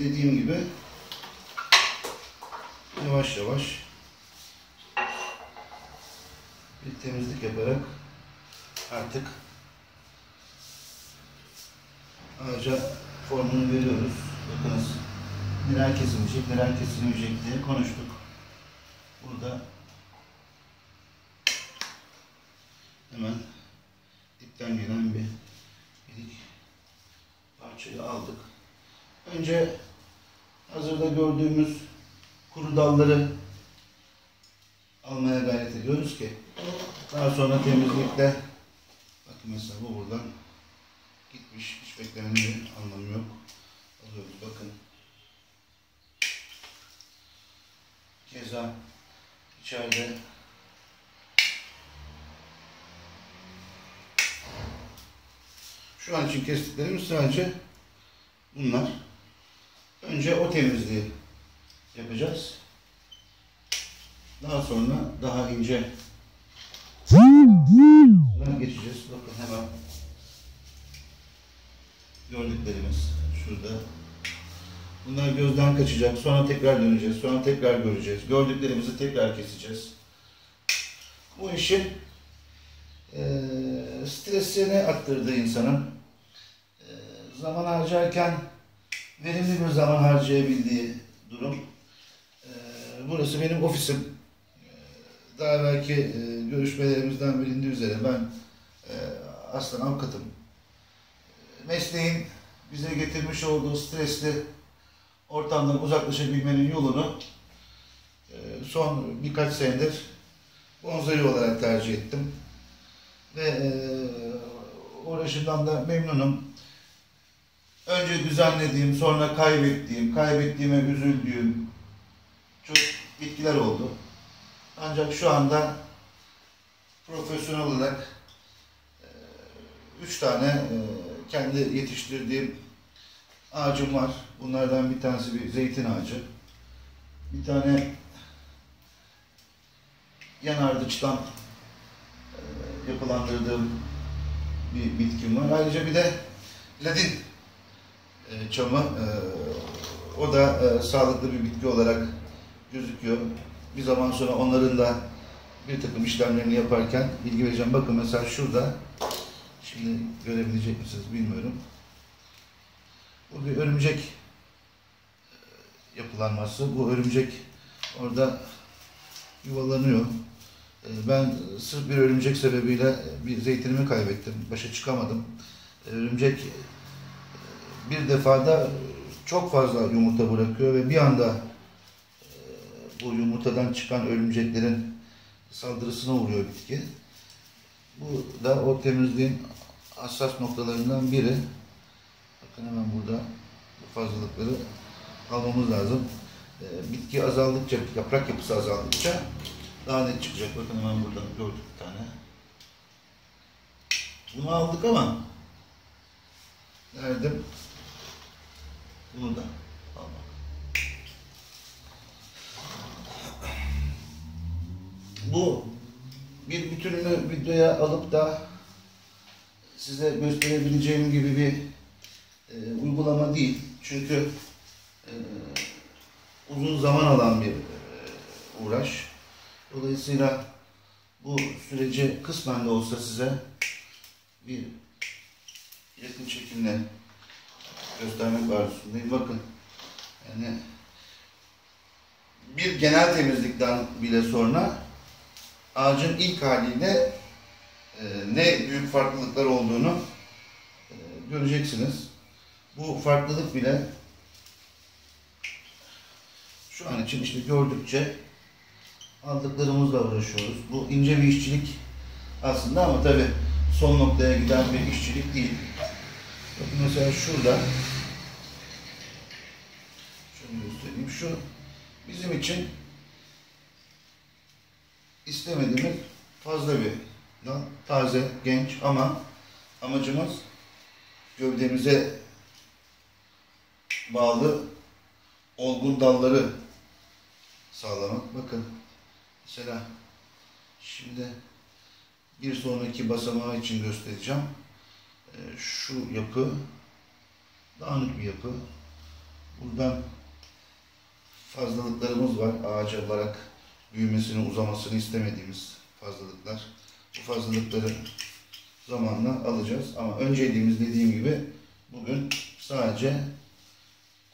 de dediğim gibi yavaş yavaş bir temizlik yaparak artık ağaca formunu veriyoruz. Bakınız neler kesilecek, neler kesilmeyecek diye konuştuk. Burada hemen dipten gelen bir ilik parçayı aldık. Önce hazırda gördüğümüz kuru dalları almaya gayret ediyoruz ki daha sonra temizlikte bakın mesela bu buradan gitmiş. Hiç beklemenin bir anlamı yok. Alıyoruz bakın. Keza içeride şu an için kestiklerimiz sadece bunlar. Önce o temizliği yapacağız. Daha sonra daha ince geçeceğiz. Bakın hemen gördüklerimiz şurada. Bunlar gözden kaçacak. Sonra tekrar döneceğiz. Sonra tekrar göreceğiz. Gördüklerimizi tekrar keseceğiz. Bu işin e, stresini arttırdı insanın. E, zaman harcarken verimli bir zaman harcayabildiği durum. E, burası benim ofisim. E, daha belki e, görüşmelerimizden bilindiği üzere ben e, aslen avukatım. Mesleğin bize getirmiş olduğu stresli ortamdan uzaklaşabilmenin yolunu e, son birkaç senedir bonzai olarak tercih ettim. Ve e, uğraşımdan da memnunum. Önce düzenlediğim, sonra kaybettiğim, kaybettiğime üzüldüğüm çok bitkiler oldu. Ancak şu anda profesyonel olarak e, üç tane e, kendi yetiştirdiğim ağacım var. Bunlardan bir tanesi bir zeytin ağacı. Bir tane yanardıçtan e, yapılandırdığım bir bitkim var. Ayrıca bir de ladin e, çamı. E, o da e, sağlıklı bir bitki olarak gözüküyor. Bir zaman sonra onların da bir takım işlemlerini yaparken bilgi vereceğim. Bakın mesela şurada şimdi görebilecek misiniz bilmiyorum. Bu bir örümcek yapılanması. Bu örümcek orada yuvalanıyor. Ben sırf bir örümcek sebebiyle bir zeytinimi kaybettim. Başa çıkamadım. Örümcek bir defada çok fazla yumurta bırakıyor ve bir anda bu yumurtadan çıkan örümceklerin saldırısına uğruyor bitki. Bu da o temizliğin hassas noktalarından biri. Bakın hemen burada bu fazlalıkları almamız lazım. Bitki azaldıkça, yaprak yapısı azaldıkça daha net çıkacak. Bakın hemen burada gördük bir tane. Bunu aldık ama nerede? Bunu da almak. Bu bir bütününü videoya alıp da size gösterebileceğim gibi bir e, uygulama değil. Çünkü e, uzun zaman alan bir e, uğraş. Dolayısıyla bu süreci kısmen de olsa size bir yakın çekimle göstermek arzusundayım. Bakın yani bir genel temizlikten bile sonra ağacın ilk haliyle e, ne büyük farklılıklar olduğunu e, göreceksiniz. Bu farklılık bile şu an için işte gördükçe aldıklarımızla uğraşıyoruz. Bu ince bir işçilik aslında ama tabi son noktaya giden bir işçilik değil. Bakın mesela şurada şunu göstereyim. Şu bizim için istemediğimiz fazla bir dal. Taze, genç ama amacımız gövdemize bağlı olgun dalları sağlamak. Bakın mesela şimdi bir sonraki basamağı için göstereceğim. Ee, şu yapı dağınık bir yapı. Buradan fazlalıklarımız var. Ağaç olarak büyümesini, uzamasını istemediğimiz fazlalıklar. Bu fazlalıkları zamanla alacağız. Ama önceliğimiz dediğim gibi bugün sadece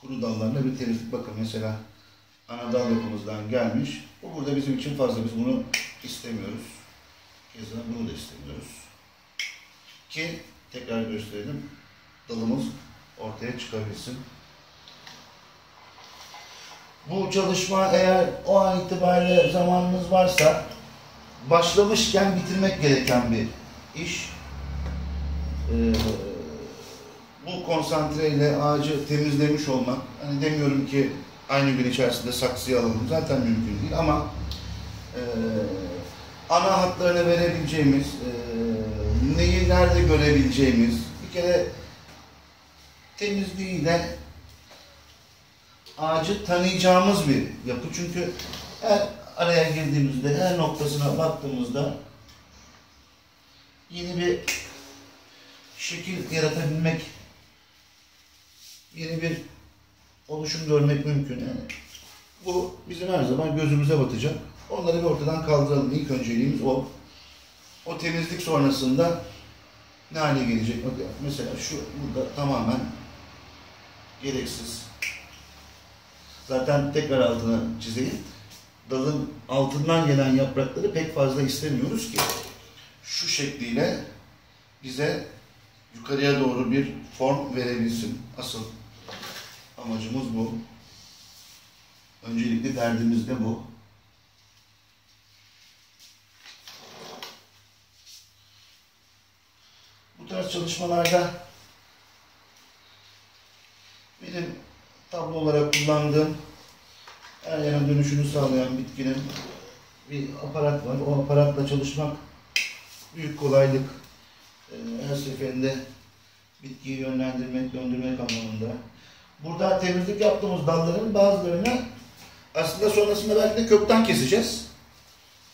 kuru dallarla bir temizlik. Bakın mesela ana dal yapımızdan gelmiş. Bu burada bizim için fazla. Biz bunu istemiyoruz. Keza bunu da istemiyoruz. Ki tekrar gösterelim. Dalımız ortaya çıkabilsin. Bu çalışma eğer o an itibariyle zamanınız varsa başlamışken bitirmek gereken bir iş. Ee, bu konsantreyle ağacı temizlemiş olmak, hani demiyorum ki aynı gün içerisinde saksıya alalım zaten mümkün değil ama e, ana hatlarını verebileceğimiz, e, neyi nerede görebileceğimiz, bir kere temizliğiyle ağacı tanıyacağımız bir yapı. Çünkü her araya girdiğimizde, her noktasına baktığımızda yeni bir şekil yaratabilmek, yeni bir oluşum görmek mümkün. Yani bu bizim her zaman gözümüze batacak. Onları bir ortadan kaldıralım. İlk önceliğimiz o. O temizlik sonrasında ne hale gelecek? Mesela şu burada tamamen gereksiz. Zaten tekrar altını çizeyim. Dalın altından gelen yaprakları pek fazla istemiyoruz ki şu şekliyle bize yukarıya doğru bir form verebilsin. Asıl amacımız bu. Öncelikle derdimiz de bu. Bu tarz çalışmalarda benim tablo olarak kullandığım her yana dönüşünü sağlayan bitkinin bir aparat var. O aparatla çalışmak büyük kolaylık. Ee, her seferinde bitkiyi yönlendirmek, döndürmek anlamında. Burada temizlik yaptığımız dalların bazılarını aslında sonrasında belki de kökten keseceğiz.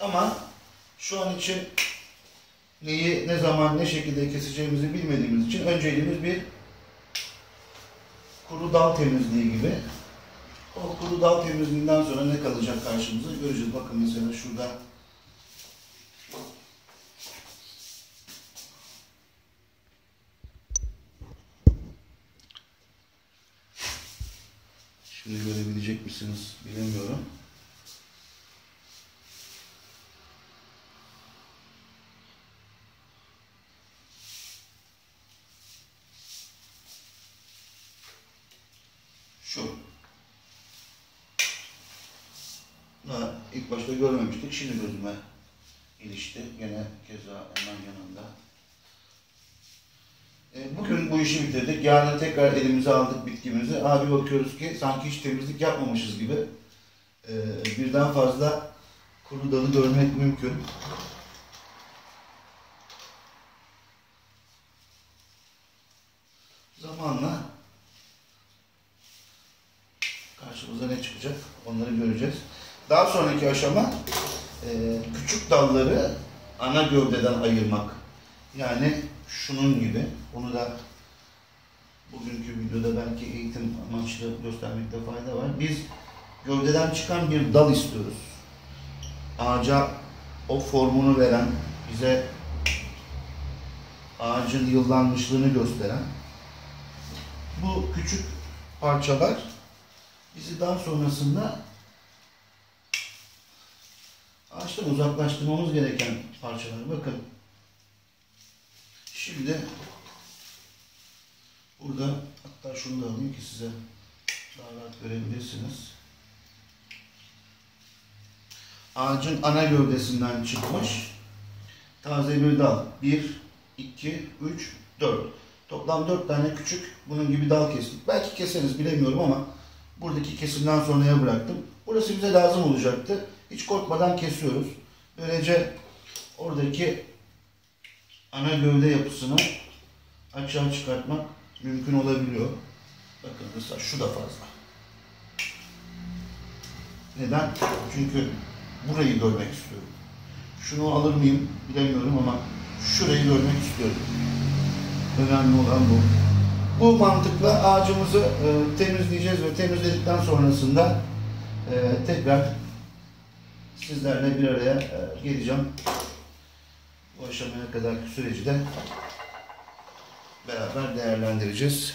Ama şu an için neyi, ne zaman, ne şekilde keseceğimizi bilmediğimiz için önceliğimiz bir kuru dal temizliği gibi. O kuru dal temizliğinden sonra ne kalacak karşımıza göreceğiz. Bakın mesela şurada Şimdi görebilecek misiniz bilemiyorum. Şu. Daha ilk başta görmemiştik. Şimdi gözüme ilişti. Gene keza hemen yanında. E, Bugün bu işi bitirdik. Yarın tekrar elimize aldık bitkimizi. Abi bakıyoruz ki sanki hiç temizlik yapmamışız gibi. E, Birden fazla kuru dalı görmek mümkün. Zamanla karşımıza ne çıkacak onları göreceğiz. Daha sonraki aşama e, küçük dalları ana gövdeden ayırmak. Yani şunun gibi. Onu da bugünkü videoda belki eğitim amaçlı göstermekte fayda var. Biz gövdeden çıkan bir dal istiyoruz. Ağaca o formunu veren, bize ağacın yıllanmışlığını gösteren bu küçük parçalar bizi daha sonrasında uzaklaştırmamız gereken parçalar. Bakın Şimdi burada hatta şunu da alayım ki size daha rahat görebilirsiniz. Ağacın ana gövdesinden çıkmış taze bir dal. 1, 2, 3, 4. Toplam 4 tane küçük bunun gibi dal kestik. Belki keseriz bilemiyorum ama buradaki kesimden sonraya bıraktım. Burası bize lazım olacaktı. Hiç korkmadan kesiyoruz. Böylece oradaki ana gövde yapısını açığa çıkartmak mümkün olabiliyor. Bakın mesela şu da fazla. Neden? Çünkü burayı görmek istiyorum. Şunu alır mıyım bilemiyorum ama şurayı görmek istiyorum. Önemli olan bu. Bu mantıkla ağacımızı e, temizleyeceğiz ve temizledikten sonrasında e, tekrar sizlerle bir araya e, geleceğim. Bu aşamaya kadar süreci de beraber değerlendireceğiz.